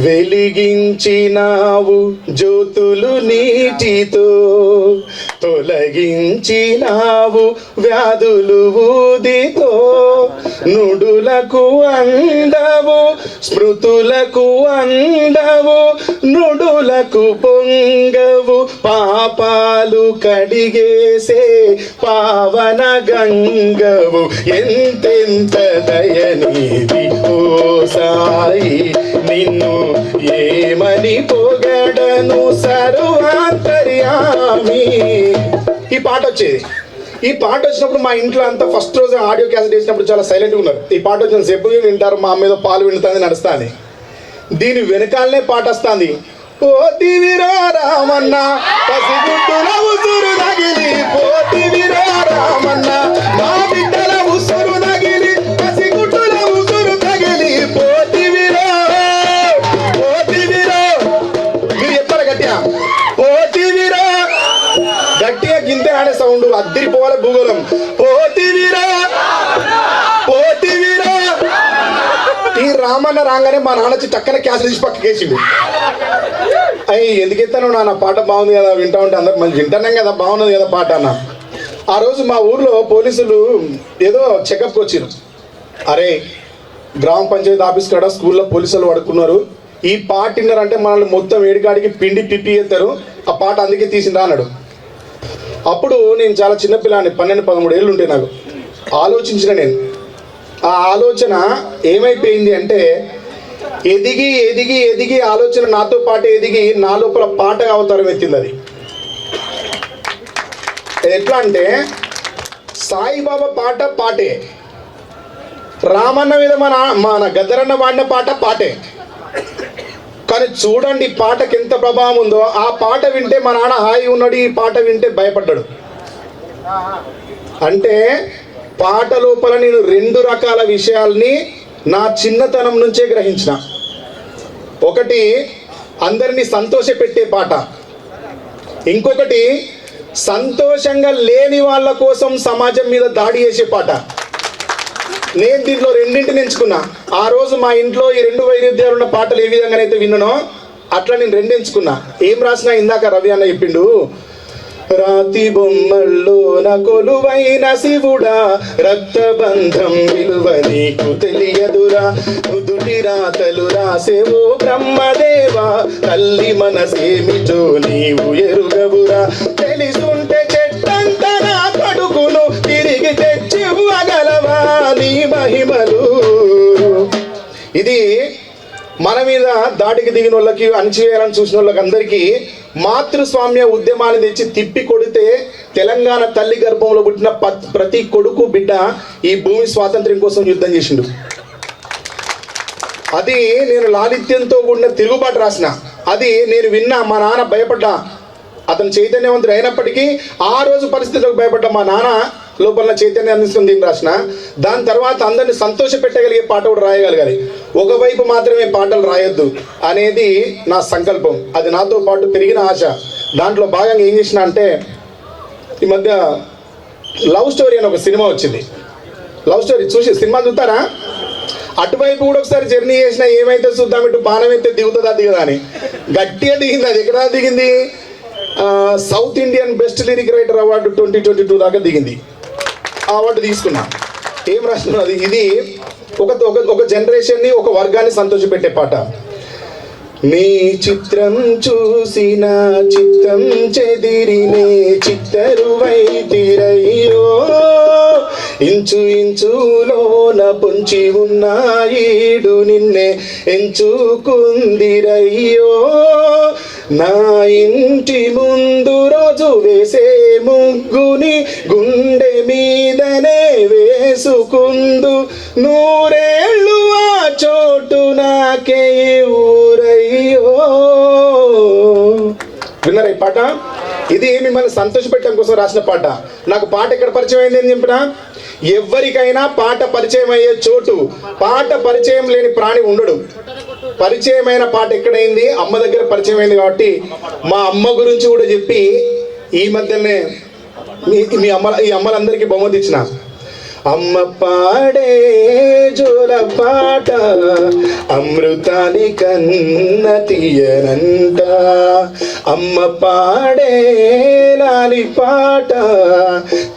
వెలిగించినావు జ్యోతులు నీటితో. తొలగించినావు వ్యాధులు ఊదితో. నుడులకు అందవు స్మృతులకు అందవు నుడులకు పొంగవు. పాపాలు కడిగేసే పావన గంగవు. ఎంతెంత దయనీది ఓ సాయి. నిన్ను ఏమని పొగడను సర్వాంతర్యామి. ఈ పాట వచ్చేది. ఈ పాట వచ్చినప్పుడు మా ఇంట్లో అంతా ఫస్ట్ రోజు ఆడియో క్యాసెట్ వేసినప్పుడు చాలా సైలెంట్గా ఉన్నారు. ఈ పాట వచ్చిన సేపు వింటారు మా మీద పాలు వింటుంది నడుస్తుంది. దీని వెనకాలనే పాట వస్తుంది. ఓ దివిరా రామన్న ఉసురు తగిలి. పోతివిరా రామన్న మా బిడ్డల ఉసురు కానీ రామన్న రాగానే మా నాన్న వచ్చి టక్కన క్యాస్ తీసి పక్కకేసిండు అయ్యి ఎందుకు ఎత్తాను నాన్న పాట బాగుంది కదా వింటా ఉంటే అందరు మంచి వింటున్నాం కదా బాగున్నది కదా పాట అన్న. ఆ రోజు మా ఊర్లో పోలీసులు ఏదో చెకప్కి వచ్చారు అరే గ్రామ పంచాయతీ ఆఫీస్ కాడ స్కూల్లో పోలీసులు పడుకున్నారు. ఈ పాట విన్నారంటే మనల్ని మొత్తం ఏడికాడికి పిండి పిప్పి ఎత్తారు ఆ పాట అందుకే తీసిందా అన్నాడు. అప్పుడు నేను చాలా చిన్నపిల్లాన్ని పన్నెండు పదమూడు ఏళ్ళు ఉంటే నాకు. ఆలోచించిన నేను. ఆ ఆలోచన ఏమైపోయింది అంటే ఎదిగి ఎదిగి ఎదిగి ఆలోచన నాతో పాటు ఎదిగి నా లోపల పాటగా అవతారం ఎత్తింది అది. ఎట్లా అంటే సాయిబాబా పాట పాటే. రామన్న మీద మన మన గద్దరన్న వాడిన పాట పాటే. కానీ చూడండి ఈ పాటకి ఎంత ప్రభావం ఉందో ఆ పాట వింటే మా నాన్న హాయి ఉన్నాడు ఈ పాట వింటే భయపడ్డాడు. అంటే పాట లోపల నేను రెండు రకాల విషయాల్ని నా చిన్నతనం నుంచే గ్రహించిన. ఒకటి అందరినీ సంతోషపెట్టే పాట. ఇంకొకటి సంతోషంగా లేని వాళ్ళ కోసం సమాజం మీద దాడి చేసే పాట. నేను దీంట్లో రెండింటిని ఎంచుకున్నా. ఆ రోజు మా ఇంట్లో ఈ రెండు వైరుధ్యాలు ఉన్న పాటలు ఏ విధంగానైతే విన్నానో అట్లా నేను రెండు ఎంచుకున్నా. ఏం రాసినా ఇందాక రవి అన్న చెప్పిండు రాతి బొమ్మల్లో నా కొలువైన శివుడా రక్తబంధం విలువ నీకు తెలియదురా. నుదుటి రాతలు రాసేవో బ్రహ్మదేవా తల్లి మనసేమిటో నీవు ఎరుగవురా. తెలుసుంటే చెట్టంత నా తిరిగి తెచ్చి అగలవా నీ మహిమలు. ఇది మన మీద దాడికి దిగిన వాళ్ళకి అణచివేయాలని చూసిన వాళ్ళకి అందరికీ మాతృస్వామ్య ఉద్యమాన్ని తెచ్చి తిప్పి కొడితే తెలంగాణ తల్లి గర్భంలో పుట్టిన ప్రతి కొడుకు బిడ్డ ఈ భూమి స్వాతంత్ర్యం కోసం యుద్ధం చేసిండు. అది నేను లాలిత్యంతో కూడిన తిరుగుబాటు రాసిన. అది నేను విన్నా మా నాన్న భయపడ్డా. అతను చైతన్యవంతుడు అయినప్పటికీ ఆ రోజు పరిస్థితులకు భయపడ్డ మా నాన్న లోపల చైతన్యం అందిస్తుంది దీన్ని రాసిన? దాని తర్వాత అందరిని సంతోష పెట్టగలిగే పాట కూడా రాయగలగాలి ఒకవైపు మాత్రమే పాటలు రాయొద్దు అనేది నా సంకల్పం. అది నాతో పాటు పెరిగిన ఆశ. దాంట్లో భాగంగా ఏం చేసిన అంటే ఈ మధ్య లవ్ స్టోరీ అని ఒక సినిమా వచ్చింది. లవ్ స్టోరీ చూసి సినిమా చూస్తారా? అటువైపు కూడా ఒకసారి జర్నీ చేసినా ఏమైతే చూద్దాం ఇటు బాణం అయితే దిగుతుందా దిగదా అని. గట్టిగా దిగింది అది ఎక్కడ దిగింది? South Indian best lyric writer award twenty twenty two దాకా దిగింది. అవార్డు తీసుకున్నా. ఏం రాస్తున్నది ఇది ఒక ఒక జనరేషన్ని ఒక వర్గాన్ని సంతోషపెట్టే పాట. మీ చిత్రం చూసిన చిత్తం చెదిరినే చిత్తరువైతిరయ్యో ఇంచు ఇంచులోన పొంచి ఉన్నాయిడు నిన్నే ఎంచుకుందిరయ్యో. నా ఇంటి ముందు రోజు వేసే ముగ్గుని గుండె మీదనే వేసుకుందు. నూరేళ్ళు ఆ చోటు నాకే ఊరయ్యో విన్నారా ఈ పాట? ఇది మిమ్మల్ని సంతోషపెట్టడం కోసం రాసిన పాట. నాకు పాట ఎక్కడ పరిచయం అయింది అని చెప్పిన? ఎవరికైనా పాట పరిచయం అయ్యే చోటు పాట పరిచయం లేని ప్రాణి ఉండడు. పరిచయమైన పాట ఎక్కడైంది? అమ్మ దగ్గర పరిచయం అయింది కాబట్టి మా అమ్మ గురించి కూడా చెప్పి ఈ మధ్యనే మీ మీ అమ్మ ఈ అమ్మలందరికీ బహుమతి ఇచ్చిన. అమ్మ పాడే జోల పాట అమృతాని కన్న తీయనంట. అమ్మ పాడే లాలి పాట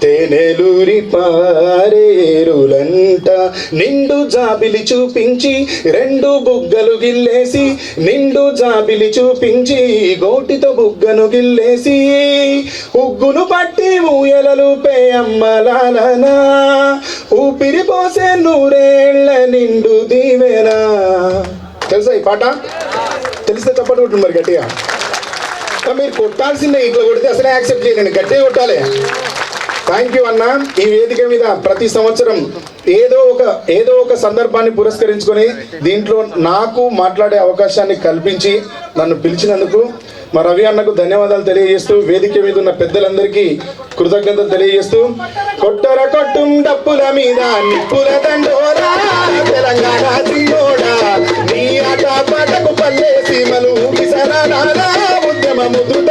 తేనెలూరి పారేరులంట. నిండు జాబిలి చూపించి రెండు బుగ్గలు గిల్లేసి నిండు జాబిలి చూపించి గోటితో బుగ్గను గిల్లేసి ఉగ్గును పట్టి ఊయలలు పే అమ్మలాలనా ఊపిరి పోసే నూరేళ్ళ నిండు దీవెనా. తెలుసా ఈ పాట? తెలిస్తే చెప్పండి కొట్టు మరి గట్టిగా. మీరు కొట్టాల్సిందే ఇట్లా కొడితే అసలే యాక్సెప్ట్ చేయలేండి గట్టిగా కొట్టాలి. థ్యాంక్ యూ అన్న. ఈ వేదిక మీద ప్రతి సంవత్సరం ఏదో ఒక ఏదో ఒక సందర్భాన్ని పురస్కరించుకొని దీంట్లో నాకు మాట్లాడే అవకాశాన్ని కల్పించి నన్ను పిలిచినందుకు మా రవి అన్నకు ధన్యవాదాలు తెలియజేస్తూ వేదిక మీద ఉన్న పెద్దలందరికీ కృతజ్ఞతలు తెలియజేస్తూ కొట్టర కొట్టుం డప్పుల మీద నిప్పుల దండోరా తెలంగాణ సింగోడా నీ ఆట పాటకు పల్లె సీమలు ఉద్యమము